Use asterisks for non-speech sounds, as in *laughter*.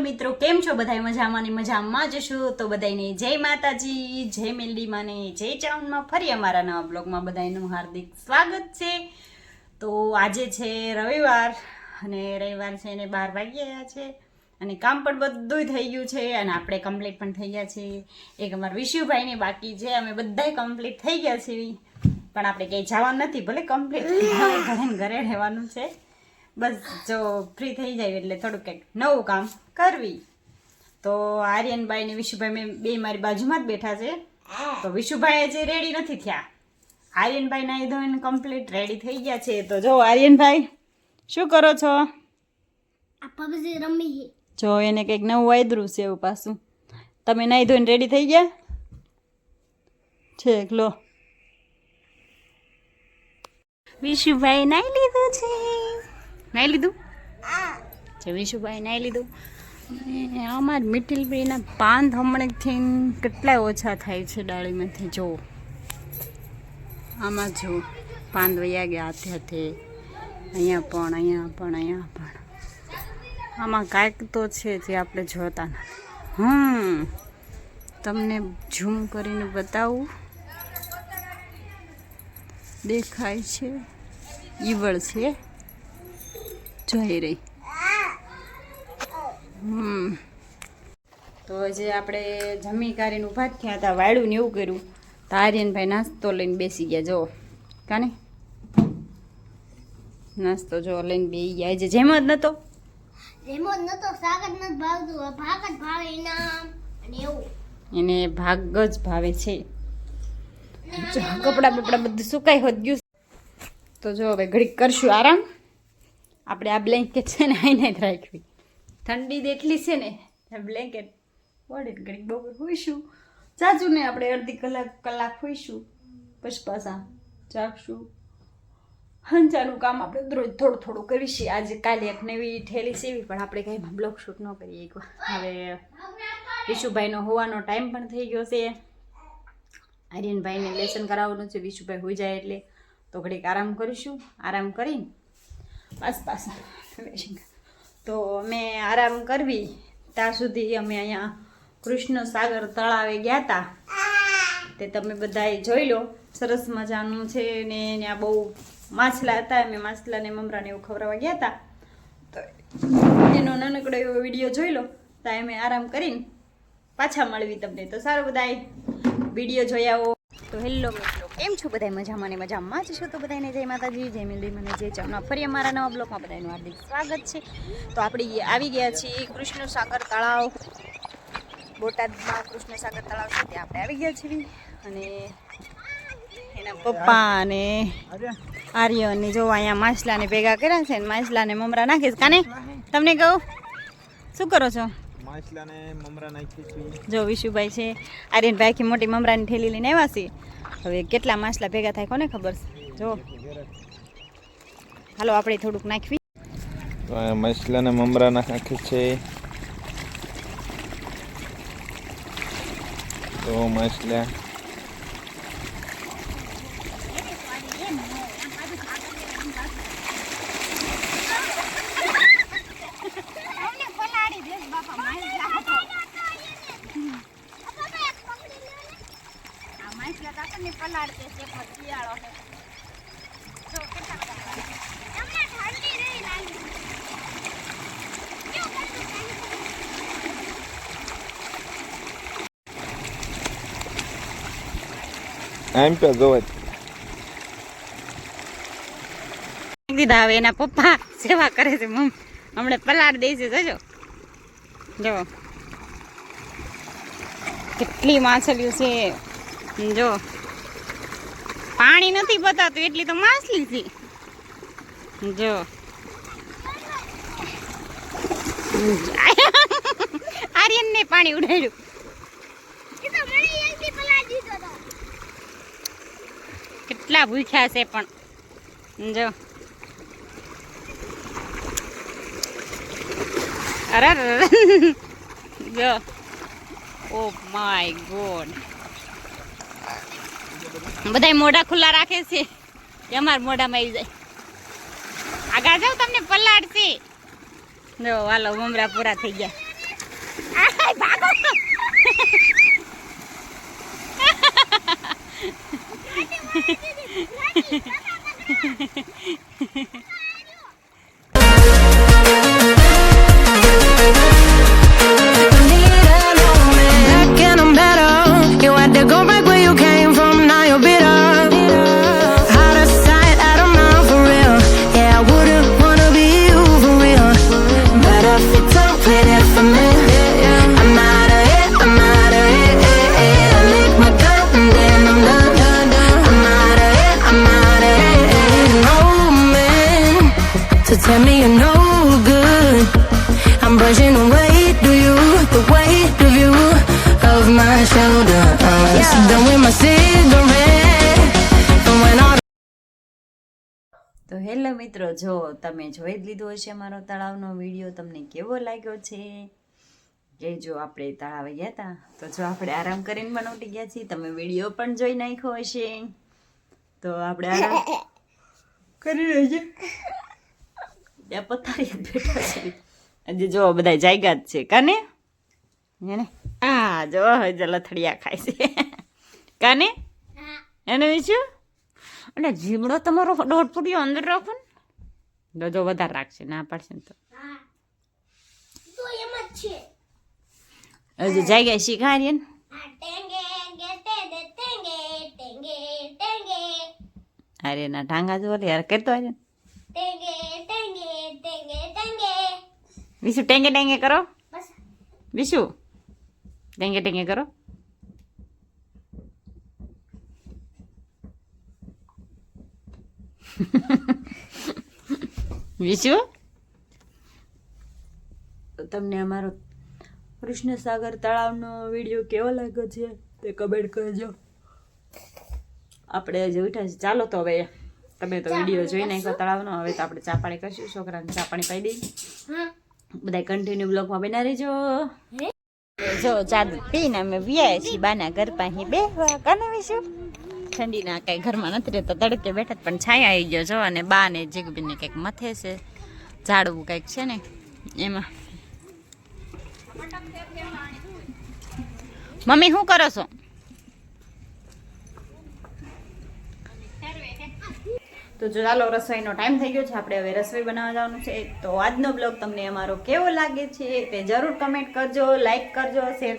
મિત્રો, કેમ છો બધા મજામાં ને મજામાં જ છો. તો બધાને જય માતાજી, જય મેલડીમાં ને જય ચાઉનમાં ફરી અમારા નવા બ્લોગમાં બધાનું હાર્દિક સ્વાગત છે. તો આજે છે રવિવાર અને રવિવાર છે એને બાર વાગ્યા છે અને કામ પણ બધું થઈ ગયું છે અને આપણે કમ્પ્લીટ પણ થઈ ગયા છે એક અમારા વિશુભાઈને બાકી છે. અમે બધાય કમ્પ્લીટ થઈ ગયા છીએ. પણ આપણે ક્યાંય જવાનું નથી, ભલે કમ્પ્લીટ ઘરે રહેવાનું છે. બસ જો ફ્રી થઈ જાય એટલે થોડુંક કંઈક નવું કામ કરવી. તો આર્યનભાઈ ને વિશુભાઈ મેં બે મારી બાજુમાં જ બેઠા છે. તો વિશુભાઈ હજી રેડી નથી થયા. આર્યનભાઈ નાઈ ધોઈને કમ્પ્લીટ રેડી થઈ ગયા છે. તો જો આર્યનભાઈ શું કરો છો? પબજી રમી જો એને કંઈક નવું વાયદરું છે એવું પાછું. તમે નાઈ ધોઈને રેડી થઈ ગયા? છેક લો. વિશુભાઈ નાઈ લીધું છે. નાઈ લીધું? જમીશુભાઈ નાઈ લીધું? અમાર મિઠિલભાઈના પાન હમણાંથી કેટલા ઓછા થાય છે ડાળીમાંથી જો. આમાં જો પાન વયા ગયા હાથે હાથે. અહીંયા પણ અહીંયા પણ અહીંયા પણ. આમાં કાંઈક તો છે જે આપણે જોતા નથી. હમ. તમને ઝૂમ કરીને બતાવું. દેખાય છે. ઈવળ છે. જોઈ રહી. હમ. તો જે આપણે જમી કારીને ઊભા જ થયા હતા વાળું ને એવું કર્યું. તો આર્યનભાઈ નાસ્તો લઈને બેસી ગયા જો કાને? નાસ્તો જો લઈને બેસી ગયા. આજે જેમ જ નતો. રેમો નતો શાક જ નથી ભાવતું ભાગ જ ભાવે એના અને એવું. એને ભાગ જ ભાવે છે. જો કપડાં બપડા બધું સુકાઈ હોત ગયું. તો જો હવે ઘડીક કરશું આરામ. આપણે આ બ્લેન્કેટ છે ને આઈને જ રાખવી. ઠંડી એટલી છે ને. બ્લેન્કેટ ઓઢી ઘડીક બપોર હોઈશું. ચાચું ને આપણે અડધી કલાક કલાક હોઈશું. પછી પાછા જાગશું. હંચાનું કામ આપણે રોજ થોડું થોડું કરીશું આજે કાલે એક નવી ઠેલી સેવી પણ આપણે કંઈ બ્લોક શૂટ ન કરીએ એકવાર. હવે વિશુભાઈનો હોવાનો ટાઈમ પણ થઈ ગયો છે. આર્યનભાઈને લેસન કરાવવાનું છે. વિશુભાઈ હોઈ જાય એટલે તો ઘડીક આરામ કરીશું. આરામ કરીને પાસ પાસ તો અમે આરામ કરવી. ત્યાં સુધી અમે અહીંયા કૃષ્ણ સાગર તળાવે ગયા હતા તે તમે બધાએ જોઈ લો. સરસ મજાનું છે ને ત્યાં બહુ માછલા હતા. અમે માછલાને મમરાને એવું ખવડાવવા ગયા હતા તો એનો નાનકડો એવો વીડિયો જોઈ લો. ત્યાં અમે આરામ કરીને પાછા મળવી તમને. તો સારું બધાય વીડિયો જોયા આવો. તો હેલો મિત્રો કેમ છો બધા મજામાં ને મજામાં જ છો તો બધાને જય માતાજી જય મિલડી મને જય ચાવના ફરી અમારા નવા બ્લોકમાં બધાનું હાર્દિક સ્વાગત છે. તો આપણે આવી ગયા છીએ કૃષ્ણ સાગર તળાવ. બોટાદમાં કૃષ્ણ સાગર તળાવ છે ત્યાં આપણે આવી ગયા છીએ. અને એના પપ્પા અને આર્ય અને જો અહીંયા માછલાને ભેગા કર્યા છે ને માછલાને મમરા નાખીશ કાને તમને કહું? શું કરો છો? છીએ. જો વિશુભાઈ છે આર્યનભાઈ આખી મોટી મમરાની ઠેલી લઈને આવ્યા છે. હવે કેટલા માછલા ભેગા થાય કોને ખબર છે? જો. હાલો, આપણે થોડુંક નાખવી. તો માછલાને મમરા નાખી છે. તો માછલા આમ પે જોવા દીધા હવે એના પપ્પા સેવા કરે છે મમ હમણાં પલાર દે છે જોજો. જો. કેટલી માછલીઓ છે. જો. પાણી નથી બતાતું, એટલી તો માછલી છે. જો. આર્યન ને પાણી ઉડાડ્યું. કેટલા ભૂખ્યા છે પણ. જો. અરે જો ઓ માય ગોડ બધા મોઢા ખુલ્લા રાખે છે. અમારા મોઢામાં આવી જાય. આગળ જાવ તમને પલાડશે જો હાલો મમરા પૂરા થઈ ગયા. આય, ભાગો. તો હેલો મિત્રો, જો તમે જોઈ જ લીધો હશે મારો તળાવનો વીડિયો, તમને કેવો લાગ્યો છે? કે જો આપણે તળાવે ગયા હતા તો જો આપણે આરામ કરીને પણ ઉઠી ગયા છીએ. તમે વીડિયો પણ જોઈ નાખ્યો હશે. તો આપણે આરામ કરી રહેજે ત્યાં પથારી બેઠા છે આજે જો બધા જાયગા જ છે, કાને? હા જો હજે લથડિયા ખાય છે. કાને? એને વિશું અને જીમડો તમારો દોઢ ફૂટિયો અંદર રાખો ને. જો વધારે રાખશે ના પાડશે ને તો. હજી જાય જાગ્યા શીખાડીએ ને? અરે ના ઢાંગા જો યાર કેતો આજે વિશુ ટેંગે ટેંગે કરો. વિશુ ટેંગે ટેંગે કરો. *laughs* વિશુ તો તમને અમારો કૃષ્ણસાગર તળાવનો વીડિયો કેવો લાગ્યો છે તે કમેન્ટ કરજો. આપણે જે ઉઠ્યા છે ચાલો તો હવે તમે તો વીડિયો જોઈ નાખ્યો તળાવનો. હવે તો આપણે ચા પાણી કરશું. છોકરાને ચા પાણી પાઈ દઈ બધા કન્ટિન્યુ બ્લોગમાં બના રહેજો. જો ચા પીને અમે વ્યાય છીએ બાના ઘર પાસે બે ઠંડીના કઈ ઘરમાં નથી રહેતા. તડકે બેઠા પણ છાયા આવી ગયો. જો, અને બા ને જીગબીને કંઈક મથે છે. ઝાડવું કંઈક છે ને, એમાં. મમ્મી, શું કરો છો? તો જો, ચાલો, રસોઈનો ટાઈમ થઈ ગયો છે. આપણે હવે રસોઈ બનાવવા જવાનું છે. તો આજનો બ્લોગ તમને અમારો કેવો લાગે છે તે જરૂર કમેન્ટ કરજો લાઈક કરજો શેર